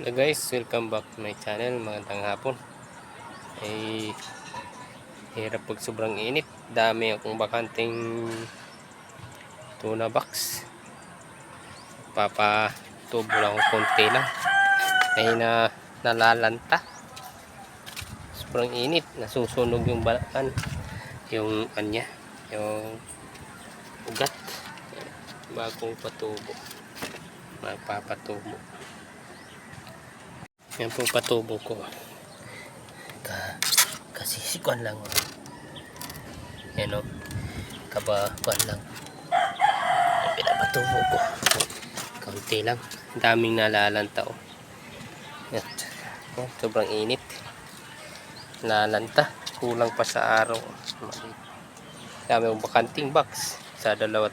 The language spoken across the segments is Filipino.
Hello guys, welcome back to my channel. Magandang hapon. Ay hirap pag sobrang init. Dami akong bakanting tuna box. Papa tubo lang konti lang. Ay na nalalanta. Sobrang init. Nasusunog yung balakan. Yung anya. Yung ugat. Bagong patubo. Magpapatubo. Yan po patubo ko. Ka, kasi sikuan lang. oh. Yan o. Kaba, kuan lang. Yan, Pinapatubo ko. Kaunti lang. Ang Daming nalalanta o. Yan. Yan, sobrang init. Nalalanta. Kulang pa sa araw. Dami yung bakanting box. Sa dalawat.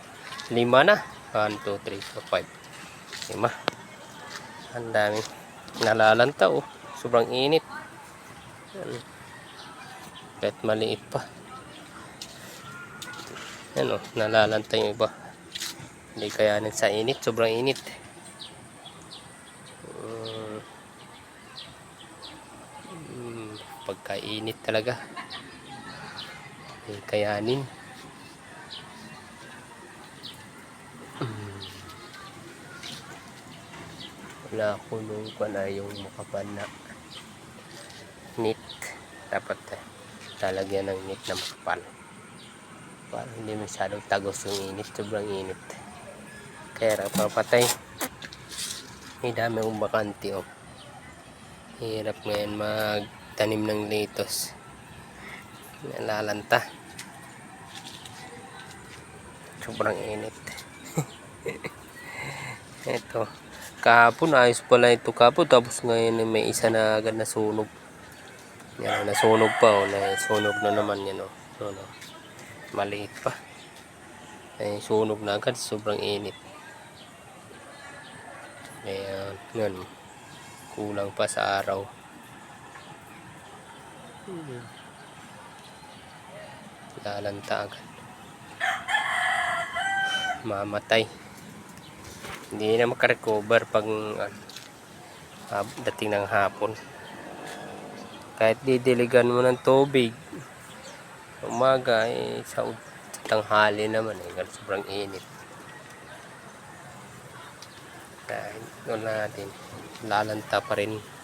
Lima na. 1, 2, 3, 4, 5. Lima. Ang dami nalalanta oh. Sobrang init. Yan. Kahit maliit pa. Yan oh, nalalanta yung iba. Hindi kayanin sa init. Sobrang init. Mm, pagkainit talaga. Hindi kayanin. Wala nung ko na yung makapan na knit. Dapat eh, talagyan ng knit na makapal para hindi masyadong tagos yung init sobrang init. Kaya napapatay may dami akong bakante oh. hirap ngayon magtanim ng litos nalalanta sobrang init. Ito kahapon ayos pala ito. Kahapon tapos ngayon eh, may isa na agad nasunog yan nasunog pa oh. Nasunog na naman yan oh. Ano, maliit pa. Ay sunog na agad. Sobrang init. Kaya yan kulang pa sa araw. Lalanta agad. Mamatay hindi na makarecover pag hap- dating ng hapon. Kahit didiligan mo ng tubig umaga eh sa, tanghali naman eh sobrang init. Dahil doon natin lalanta pa rin